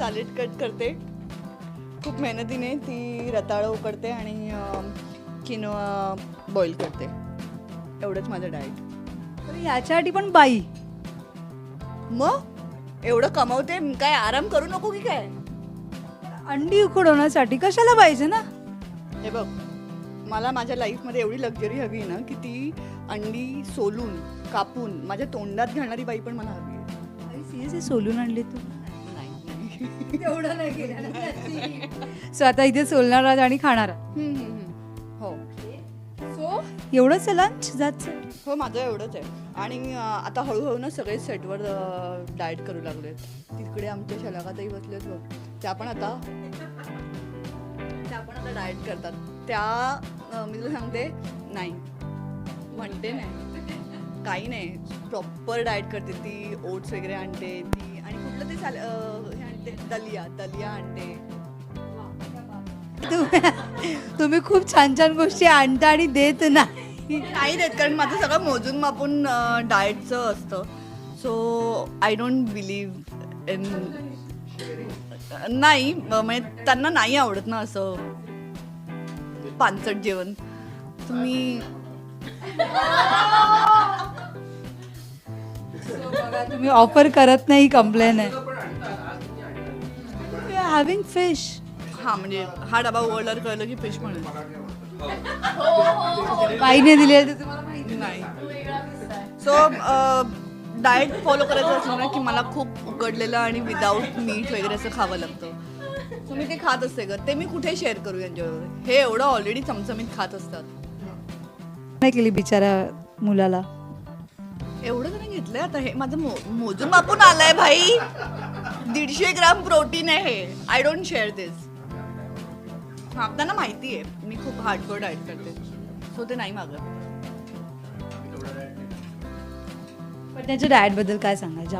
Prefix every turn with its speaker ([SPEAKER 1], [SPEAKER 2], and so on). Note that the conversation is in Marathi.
[SPEAKER 1] सॅलेड कट करते. खूप मेहनतीने ती रताळं उकडते आणि किनोआ बॉईल करते. एवढंच माझं डाएट
[SPEAKER 2] तर याच्यासाठी पण बाई.
[SPEAKER 1] मग? एवढं कमवते काय आराम करू नको की काय?
[SPEAKER 2] अंडी उकडवण्यासाठी कशाला पाहिजे ना?
[SPEAKER 1] हे बघ मला माझ्या लाईफमध्ये एवढी लक्झरी हवी आहे ना की ती अंडी सोलून कापून माझ्या तोंडात घालणारी बाई पण मला हवी आहे
[SPEAKER 2] सोलून आणली तू? तेवढं नाही सो आता इथे सोलणार आहात आणि खाणार आहात.
[SPEAKER 1] हो.
[SPEAKER 2] सो? एवढंच आहे लंच जायचं
[SPEAKER 1] हो माझं एवढंच आहे. आणि आता हळूहळू ना सगळे सेटवर डाएट करू लागलेत. तिकडे आमच्या शलाकातही बसलेत बघ त्या पण आता त्या पण आता डाएट करतात. त्या मी तुला सांगते नाही. म्हणते नाही. काही नाही. प्रॉपर डाएट करते. ती ओट्स वगैरे आणते ती आणि कुठलं ते हे आणते दलिया दलिया आणते
[SPEAKER 2] तुम्ही तुम्ही खूप छान छान गोष्टी आणता आणि देत नाही.
[SPEAKER 1] नाही देत कारण माझं सगळं मोजून मापून डाएटचं असतं. So I don't believe in नाही म्हणजे त्यांना नाही आवडत ना असं. पानचट जेवण. तुम्ही
[SPEAKER 2] बघा, तुम्ही ऑफर करत नाही कंप्लेन आहे. हॅव्हिंग फिश
[SPEAKER 1] हा म्हणजे हा डबा उघडल्यावर कळलं की फिश म्हणून.
[SPEAKER 2] बाईने दिले ते तुम्हाला माहिती
[SPEAKER 1] नाही. सो डाएट फॉलो करायचं असलं ना की मला खूप उकडलेलं आणि विदाऊट मीठ वगैरे असं खावं लागतं. सो मी ते खात असते ग. ते मी कुठे शेअर करू यांच्याबरोबर? हे एवढं ऑलरेडी चमचमीत खात असतात.
[SPEAKER 2] नाही केली बिचारा मुलाला.
[SPEAKER 1] एवढं नाही घेतलंय आता. हे माझं मो मोजून मापून आलंय भाई. दीडशे ग्राम प्रोटीन आहे. हे आय डोंट शेअर दिस त्यांना माहिती आहे. मी खूप हार्डकोर डाएट करते. सो ते नाही मागत.
[SPEAKER 2] पण त्याच्या डाएटबद्दल काय सांगायचं